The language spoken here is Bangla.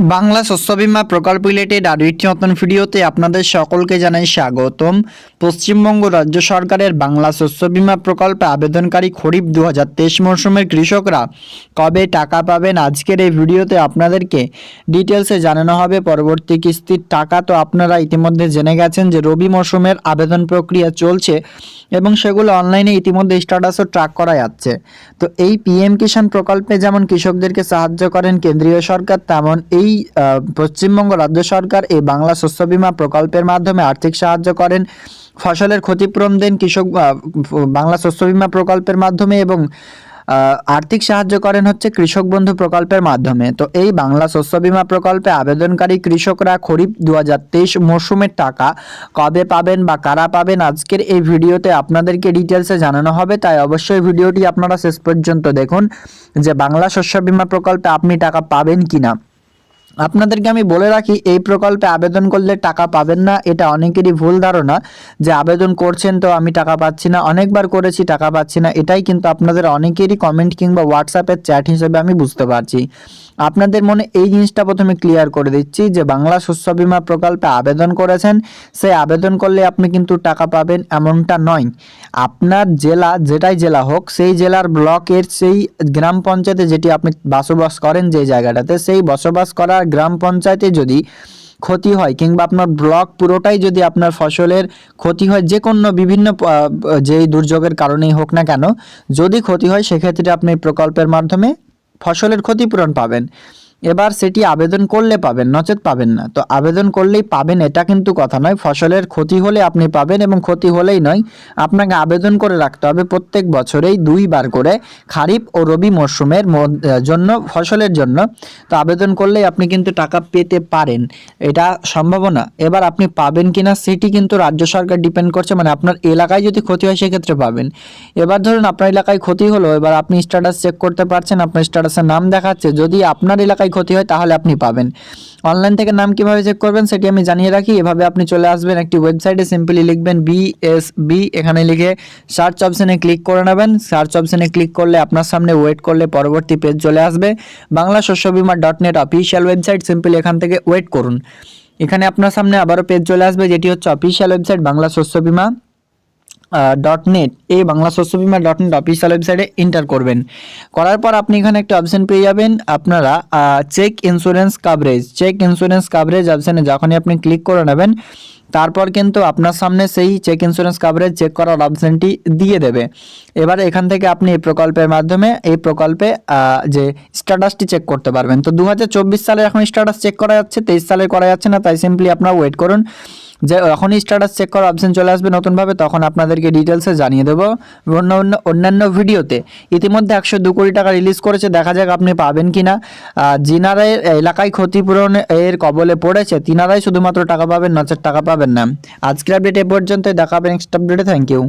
বাংলা শস্য বিমা প্রকল্প রিলেটেড আরও একটি নতুন ভিডিওতে আপনাদের সকলকে জানাই স্বাগতম। পশ্চিমবঙ্গ রাজ্য সরকারের বাংলা শস্য বিমা প্রকল্পে আবেদনকারী খরিফ দু হাজার তেইশ মরশুমের কৃষকরা কবে টাকা পাবেন আজকের এই ভিডিওতে আপনাদেরকে ডিটেলসে জানানো হবে। পরবর্তী কিস্তির টাকা তো আপনারা ইতিমধ্যে জেনে গেছেন যে রবি মরশুমের আবেদন প্রক্রিয়া চলছে এবং সেগুলো অনলাইনে ইতিমধ্যে স্ট্যাটাসও ট্র্যাক করা যাচ্ছে। তো এই পিএম কিষাণ প্রকল্পে যেমন কৃষকদেরকে সাহায্য করেন কেন্দ্রীয় সরকার, তেমন এই আহ, পশ্চিমবঙ্গ রাজ্য সরকার এই বাংলা শস্য বিমা প্রকল্পের মাধ্যমে আর্থিক সাহায্য করেন। ফসলের ক্ষতিপূরণ দেন কৃষক বাংলা শস্য বিমা প্রকল্পের মাধ্যমে এবং আর্থিক সাহায্য করেন হচ্ছে কৃষক বন্ধু প্রকল্পের মাধ্যমে। তো এই বাংলা শস্য বিমা প্রকল্পে আবেদনকারী কৃষকরা খরিফ দু হাজার তেইশ মরশুমের টাকা কবে পাবেন বা কারা পাবেন আজকের এই ভিডিওতে আপনাদেরকে ডিটেলসে জানানো হবে। তাই অবশ্যই ভিডিওটি আপনারা শেষ পর্যন্ত দেখুন যে বাংলা শস্য বিমা প্রকল্পে আপনি টাকা পাবেন কিনা। আপনাদেরকে আমি বলে রাখি, এই প্রকল্পে আবেদন করলে টাকা পাবেন না। এটা অনেকেরই ভুল ধারণা যে আবেদন করছেন তো আমি টাকা পাচ্ছি না, অনেকবার করেছি, টাকা পাচ্ছি না। এটাই কিন্তু আপনাদের অনেকেরই কমেন্ট কিংবা হোয়াটসঅ্যাপের চ্যাট হিসেবে আমি বুঝতে পারছি। আপনাদের মনে এই জিনিসটা প্রথমে ক্লিয়ার করে দিচ্ছি যে বাংলা শস্য বিমা প্রকল্পে আবেদন করেছেন। সেই আবেদন করলে আপনি কিন্তু টাকা পাবেন এমনটা নয়। আপনার জেলা, যেটাই জেলা হোক, সেই জেলার ব্লকের সেই গ্রাম পঞ্চায়েতে যেটি আপনি বসবাস করেন যে জায়গাটাতে, সেই বসবাস করার গ্রাম পঞ্চায়েতে যদি ক্ষতি হয় কিংবা আপনার ব্লক পুরোটাই যদি আপনার ফসলের ক্ষতি হয় যে কোনো বিভিন্ন যেই দুর্যোগের কারণেই হোক না কেন, যদি ক্ষতি হয়, সেক্ষেত্রে আপনি প্রকল্পের মাধ্যমে ফসলের ক্ষতিপূরণ পাবেন। এবার সেটি আবেদন করলে পাবেন, নচেত পাবেন না। তো আবেদন করলেই পাবেন এটা কিন্তু কথা নয়। ফসলের ক্ষতি হলে আপনি পাবেন এবং ক্ষতি হলেই নয়। আপনাকে আবেদন করে রাখতে হবে প্রত্যেক বছরেই দুইবার করে খারিফ ও রবি মরশুমের জন্য, ফসলের জন্য। তো আবেদন করলেই আপনি কিন্তু টাকা পেতে পারেন। এটা সম্ভাবনা এবার আপনি পাবেন কিনা সেটি কিন্তু রাজ্য সরকার ডিপেন্ড করছে। মানে আপনার এলাকায় যদি ক্ষতি হয় সেক্ষেত্রে পাবেন। এবার ধরুন আপনার এলাকায় ক্ষতি হলো, এবার আপনি স্ট্যাটাস চেক করতে পারছেন, আপনার স্ট্যাটাসের নাম দেখাচ্ছে। যদি আপনার এলাকায় ক্ষতি হয়, তাহলে আপনি পাবেন। অনলাইন থেকে নাম কীভাবে চেক করবেন সেটি আমি জানিয়ে রাখি। এভাবে আপনি চলে আসবেন একটি ওয়েবসাইটে সিম্পলি লিখবেন বি এস বি এখানে লিখে সার্চ অপশনে ক্লিক করে নেবেন। সার্চ অপশনে ক্লিক করলে আপনার সামনে ওয়েট করলে পরবর্তী পেজ চলে আসবে। বাংলা শস্য বিমা dot net official website simply এখান থেকে ওয়েট করুন। এখানে আপনার সামনে আবারও পেজ চলে আসবে, যেটি হচ্ছে অফিসিয়াল ওয়েবসাইট বাংলা শস্য বিমা ডট নেট এই বাংলা শস্য বিমা ডট নেট অফিসিয়াল ওয়েবসাইটে এন্টার করবেন। করার পর আপনি এখানে একটা অপশন পেয়ে যাবেন। আপনারা check insurance coverage check insurance coverage অপশানে যখনই আপনি ক্লিক করে নেবেন, তারপর কিন্তু আপনার সামনে সেই চেক ইন্স্যুরেন্স কাভারেজ চেক করার অপশানটি দিয়ে দেবে। এবার এখান থেকে আপনি এই প্রকল্পের মাধ্যমে, এই প্রকল্পে যে স্ট্যাটাসটি চেক করতে পারবেন। তো দু হাজার চব্বিশ সালে এখন স্ট্যাটাস চেক করা যাচ্ছে, তেইশ সালে করা যাচ্ছে না, তাই সিম্পলি আপনারা ওয়েট করুন। যে যখনই স্ট্যাটাস চেক করার অপশান চলে আসবে নতুনভাবে, তখন আপনাদেরকে ডিটেলসে জানিয়ে দেবো। অন্য অন্য অন্যান্য ভিডিওতে ইতিমধ্যে একশো দু কোটি টাকা রিলিজ করেছে, দেখা যাক আপনি পাবেন কি না যিনারা এলাকায় ক্ষতিপূরণ এর কবলে পড়েছে, তিনারাই শুধুমাত্র টাকা পাবেন নচের টাকা পাবেন না। আজকের আপডেট এ পর্যন্ত দেখাবেন নেক্সট আপডেটে থ্যাংক ইউ